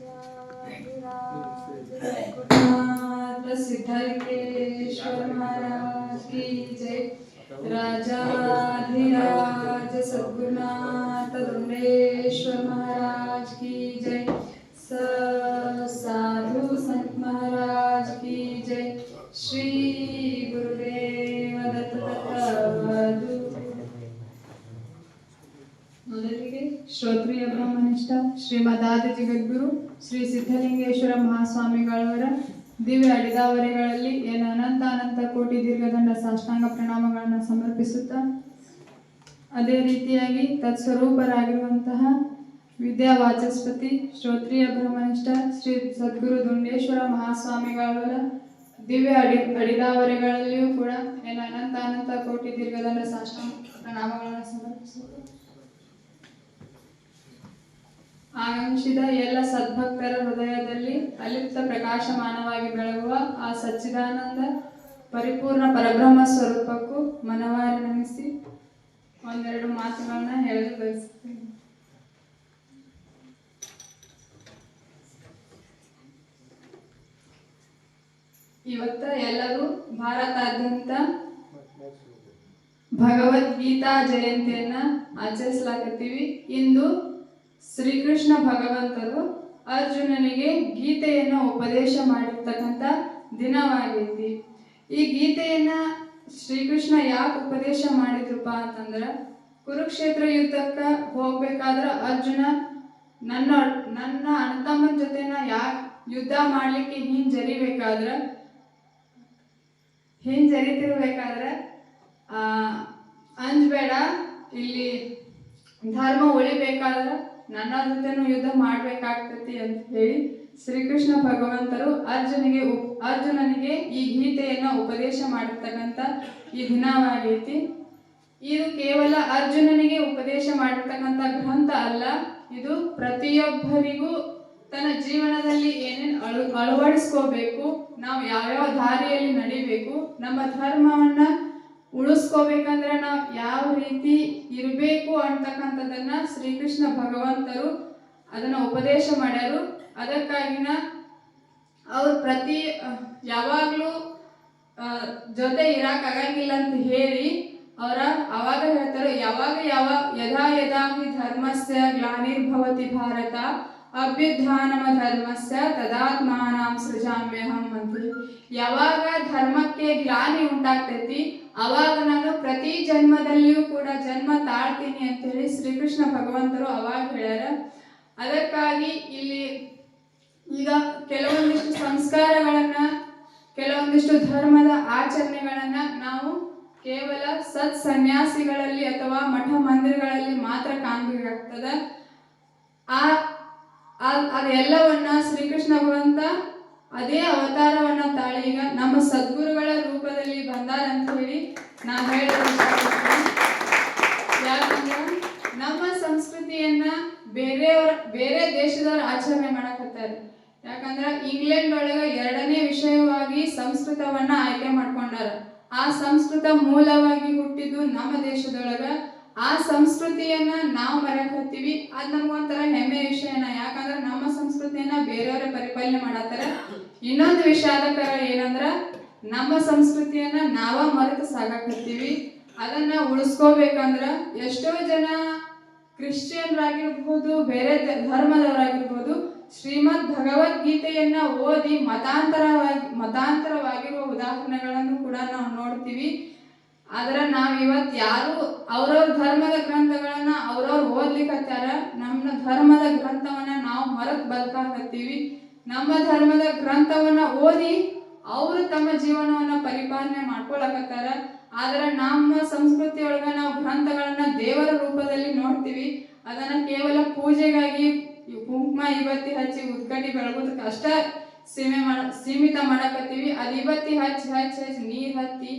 राजाधिराज सिद्धलिंगेश्वर महाराज की जय राजाधिराज सद्गुरुनाथ दुंडेश्वर महाराज की जय साधु संत महाराज की जय श्री गुरुदेव दत्त ಶ್ರೋತ್ರಿಯ ಬ್ರಹ್ಮನಿಷ್ಠ ಶ್ರೀಮದಾದಿ ಜಗದ್ಗುರು, ಶ್ರೀ ಸಿದ್ಧಲಿಂಗೇಶ್ವರ ಮಹಾಸ್ವಾಮಿಗಳವರ ದಿವ್ಯ ಅಡಿದಾವರಿಗಳಲ್ಲಿ ಏನು ಅನಂತ ಅನಂತ ಕೋಟಿ ದೀರ್ಘದಂಡ ಸಾಷ್ಟಾಂಗ ಪ್ರಣಾಮಗಳನ್ನು ಸಮರ್ಪಿಸುತ್ತಾ ಅದೇ ರೀತಿಯಾಗಿ ತತ್ಸ್ವರೂಪರಾಗಿರುವಂತಹ ವಿದ್ಯಾ ವಾಚಸ್ಪತಿ ಶ್ರೋತ್ರಿಯ ಬ್ರಹ್ಮನಿಷ್ಠ, ಶ್ರೀ ಸದ್ಗುರು ದುಂಡೇಶ್ವರ ಮಹಾಸ್ವಾಮಿಗಳವರ ದಿವ್ಯ ಅಡಿ, ಅಡಿದಾವರಿಗಳಲ್ಲಿಯೂ ಕೂಡ ಏನು ಅನಂತ ಅನಂತ ಕೋಟಿ ದೀರ್ಘದಂಡ ಸಾಷ್ಟಾಂಗ ಪ್ರಣಾಮಗಳನ್ನು ಸಮರ್ಪಿಸುತ್ತಾ ಆಗಮಿಸಿದ ಎಲ್ಲ ಸದ್ಭಕ್ತರ ಹೃದಯದಲ್ಲಿ ಅಲಿಪ್ತ ಪ್ರಕಾಶಮಾನವಾಗಿ ಬೆಳಗುವ ಆ ಸಚ್ಚಿದಾನಂದ ಪರಿಪೂರ್ಣ ಪರಬ್ರಹ್ಮ ಸ್ವರೂಪಕ್ಕೂ ಮನವಾರಿ ನಮಿಸಿ ಒಂದೆರಡು ಮಾತುಗಳನ್ನ ಹೇಳಲು ಬಯಸುತ್ತೇನೆ. ಇವತ್ತ ಎಲ್ಲರೂ ಭಾರತಾದ್ಯಂತ ಭಗವದ್ಗೀತಾ ಜಯಂತಿಯನ್ನ ಆಚರಿಸಲಾಗತ್ತೀವಿ ಇಂದು ಶ್ರೀಕೃಷ್ಣ ಭಗವಂತರು ಅರ್ಜುನನಿಗೆ ಗೀತೆಯನ್ನು ಉಪದೇಶ ಮಾಡಿರ್ತಕ್ಕಂಥ ದಿನವಾಗೈತಿ ಈ ಗೀತೆಯನ್ನ ಶ್ರೀಕೃಷ್ಣ ಯಾಕೆ ಉಪದೇಶ ಮಾಡಿದ್ರಪ್ಪ ಅಂತಂದ್ರ, ಕುರುಕ್ಷೇತ್ರ ಯುದ್ಧಕ್ಕ ಹೋಗ್ಬೇಕಾದ್ರ ಅರ್ಜುನ, ನನ್ನ ನನ್ನ ಅಣ್ಣತಮ್ಮನ ಜೊತೆನ ಯಾಕೆ ಯುದ್ಧ ಮಾಡ್ಲಿಕ್ಕೆ ಹಿಂಜರಿಬೇಕಾದ್ರ, ಹಿಂಜರಿತಿರ್ಬೇಕಾದ್ರೆ, ಆ ಅಂಜಬೇಡ, ಇಲ್ಲಿ ಧರ್ಮ ಉಳಿಬೇಕಾದ್ರೆ ನನ್ನ ಜೊತೆನೂ ಯುದ್ಧ ಮಾಡ್ಬೇಕಾಗ್ತೈತಿ ಅಂತ ಹೇಳಿ ಶ್ರೀಕೃಷ್ಣ ಭಗವಂತರು ಅರ್ಜುನಿಗೆ ಅರ್ಜುನನಿಗೆ ಈ ಗೀತೆಯನ್ನ ಉಪದೇಶ ಮಾಡಿರ್ತಕ್ಕಂಥ ಈ ದಿನವಾಗೈತಿ. ಇದು ಕೇವಲ ಅರ್ಜುನನಿಗೆ ಉಪದೇಶ ಮಾಡಿರ್ತಕ್ಕಂಥ ಗ್ರಂಥ ಅಲ್ಲ, ಇದು ಪ್ರತಿಯೊಬ್ಬರಿಗೂ ತನ್ನ ಜೀವನದಲ್ಲಿ ಏನೇನು ಅಳು, ಅಳವಡಿಸ್ಕೋಬೇಕು, ನಾವು ಯಾವ್ಯಾವ ದಾರಿಯಲ್ಲಿ ನಡಿಬೇಕು, ನಮ್ಮ ಧರ್ಮವನ್ನ ಉಳಿಸ್ಕೋಬೇಕಂದ್ರೆ ನಾವು ಯಾವ ರೀತಿ ಇರಬೇಕು ಅಂತಕ್ಕಂಥದ್ದನ್ನ ಶ್ರೀಕೃಷ್ಣ ಭಗವಂತರು ಅದನ್ನ ಉಪದೇಶ ಮಾಡ್ಯಾರು. ಅದಕ್ಕಾಗಿನ ಅವ್ರು ಪ್ರತಿ ಯಾವಾಗಲೂ ಜೊತೆ ಇರಕ್ ಆಗಂಗಿಲ್ಲ ಅಂತ ಹೇಳಿ ಅವರ ಅವಾಗ ಹೇಳ್ತಾರೆ, ಯಾವಾಗ ಯಾವ ಯಥಾ ಯಥಾ ಹಿ ಧರ್ಮಸ್ಯ ಗ್ಲಾನಿರ್ಭವತಿ ಭಾರತ ಅಭ್ಯುತ್ಥಾನಮ ಧರ್ಮಸ್ಯ ತದಾತ್ಮಾನಾಂ ಸೃಜಾಮ್ಯಹಂ ಅಂತ ಯಾವಾಗ ಧರ್ಮಕ್ಕೆ ಗ್ಲಾನಿ ಉಂಟಾಗ್ತೈತಿ, ಅವಾಗ ನಾನು ಪ್ರತಿ ಜನ್ಮದಲ್ಲಿಯೂ ಕೂಡ ಜನ್ಮ ತಾಳ್ತೀನಿ ಅಂತ ಹೇಳಿ ಶ್ರೀಕೃಷ್ಣ ಭಗವಂತರು ಅವಾಗ ಹೇಳ್ಯಾರ. ಅದಕ್ಕಾಗಿ ಇಲ್ಲಿ ಈಗ ಕೆಲವೊಂದಿಷ್ಟು ಸಂಸ್ಕಾರಗಳನ್ನ, ಕೆಲವೊಂದಿಷ್ಟು ಧರ್ಮದ ಆಚರಣೆಗಳನ್ನ ನಾವು ಕೇವಲ ಸತ್ ಸನ್ಯಾಸಿಗಳಲ್ಲಿ ಅಥವಾ ಮಠ ಮಂದಿರಗಳಲ್ಲಿ ಮಾತ್ರ ಕಾಣಬೇಕಾಗ್ತದ. ಆ- ಅದೆಲ್ಲವನ್ನ ಶ್ರೀಕೃಷ್ಣ ಭಗವಂತ ಅದೇ ಅವತಾರವನ್ನ ತಾಳಿ ಈಗ ನಮ್ಮ ಸದ್ಗುರುಗಳ ರೂಪದಲ್ಲಿ ಬಂದಾರಂತ ಹೇಳಿ ನಾ ಹೇಳ. ಯಾಕಂದ್ರೆ ನಮ್ಮ ಸಂಸ್ಕೃತಿಯನ್ನ ಬೇರೆಯವ್ರ ಬೇರೆ ದೇಶದವ್ರು ಆಚರಣೆ ಮಾಡಕತ್ತಾರೆ. ಯಾಕಂದ್ರೆ ಇಂಗ್ಲೆಂಡ್ ಒಳಗ ಎರಡನೇ ವಿಷಯವಾಗಿ ಸಂಸ್ಕೃತವನ್ನ ಆಯ್ಕೆ ಮಾಡ್ಕೊಂಡಾರ. ಆ ಸಂಸ್ಕೃತ ಮೂಲವಾಗಿ ಹುಟ್ಟಿದ್ದು ನಮ್ಮ ದೇಶದೊಳಗ. ಆ ಸಂಸ್ಕೃತಿಯನ್ನ ನಾವು ಮರೆಯಕತ್ತೀವಿ ಅದ್ ನಮ್ಗೊಂಥರ ಹೆಮ್ಮೆ ವಿಷಯನ. ಯಾಕಂದ್ರೆ ಪರಿಪಾಲನೆ ಮಾಡತ್ತಾರ ಇನ್ನೊಂದು ವಿಷಾದಕರ ಏನಂದ್ರ, ನಮ್ಮ ಸಂಸ್ಕೃತಿಯನ್ನ ನಾವ ಮರೆತು ಸಾಗಾಕತ್ತೀವಿ ಅದನ್ನ ಉಳಿಸ್ಕೋಬೇಕಂದ್ರ ಎಷ್ಟೋ ಜನ ಕ್ರಿಶ್ಚಿಯನ್ರಾಗಿರ್ಬೋದು, ಬೇರೆ ಧರ್ಮದವರಾಗಿರ್ಬಹುದು ಶ್ರೀಮದ್ ಭಗವದ್ಗೀತೆಯನ್ನ ಓದಿ ಮತಾಂತರವಾಗಿ, ಮತಾಂತರವಾಗಿರುವ ಉದಾಹರಣೆಗಳನ್ನು ಕೂಡ ನಾವು ನೋಡ್ತೀವಿ. ಆದ್ರೆ ನಾವ್ ಇವತ್ ಯಾರು ಅವ್ರವ್ರ ಧರ್ಮದ ಗ್ರಂಥಗಳನ್ನ ಅವ್ರವ್ರು ಓದ್ಲಿಕ್ಕತ್ತಾರ ನಮ್ಮ ಧರ್ಮದ ಗ್ರಂಥವನ್ನ ನಾವು ಮರತ್ ಬದುಕಾಕತ್ತೀವಿ. ನಮ್ಮ ಧರ್ಮದ ಗ್ರಂಥವನ್ನ ಓದಿ ಅವರು ತಮ್ಮ ಜೀವನವನ್ನ ಪರಿಪಾಲನೆ ಮಾಡ್ಕೊಳಕತ್ತಾರ. ಆದ್ರೆ ನಮ್ಮ ಸಂಸ್ಕೃತಿಯೊಳಗ ನಾವು ಗ್ರಂಥಗಳನ್ನ ದೇವರ ರೂಪದಲ್ಲಿ ನೋಡ್ತೀವಿ. ಅದನ್ನ ಕೇವಲ ಪೂಜೆಗಾಗಿ ಕುಂಕುಮ ಇವತ್ತಿ ಹಚ್ಚಿ ಉದ್ಗಟ್ಟಿ ಬೆಳಗೋದಕ್ಕೆ ಅಷ್ಟ ಸೀಮೆ ಮಾಡ, ಸೀಮಿತ ಮಾಡಕತ್ತೀವಿ. ಅದ್ ಇವತ್ತಿ ಹಚ್ಚಿ ಹಚ್ಚಿ ಹಚ್ಚಿ ನೀರ್ ಹತ್ತಿ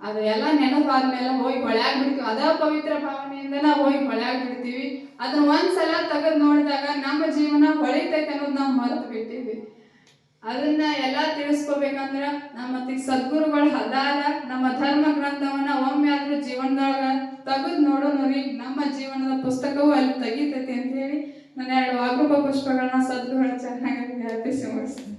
ಅದೆಲ್ಲ ನೆನಪಾದ್ಮೇಲೆ ಹೋಗಿ ಹೊಳ್ಯಾಗ್ ಬಿಡ್ತೀವಿ ಅದ ಪವಿತ್ರ ಭಾವನೆಯಿಂದ ನಾವು ಹೋಗಿ ಹೊಳ್ಯಾಗ್ ಬಿಡ್ತೀವಿ ಅದನ್ನ ಒಂದ್ಸಲ ತೆಗೆದು ನೋಡಿದಾಗ ನಮ್ಮ ಜೀವನ ಹೊಳಿತೈತೆ ಅನ್ನೋದು ನಾವು ಮರೆತು ಅದನ್ನ ಎಲ್ಲ ತಿಳಿಸ್ಕೋಬೇಕಂದ್ರ ನಮ್ಮ ಸದ್ಗುರುಗಳು ಹದಾರ ನಮ್ಮ ಧರ್ಮ ಗ್ರಂಥವನ್ನ ಒಮ್ಮೆ ಆದ್ರೂ ಜೀವನದೊಳಗ ತೆಗೆದು ನೋಡೋನು ನಮ್ಮ ಜೀವನದ ಪುಸ್ತಕವೂ ಅಲ್ಲಿ ತೆಗಿತೈತಿ ಅಂತ ಹೇಳಿ, ನನ್ನ ಎರಡು ವಾಗ್ರೂಪ ಪುಷ್ಪಗಳನ್ನ ಸದ್ಗುರುಗಳು ಚೆನ್ನಾಗಿ ಅರ್ಪಿಸಿ ಮುಗಿಸ್ತೀನಿ.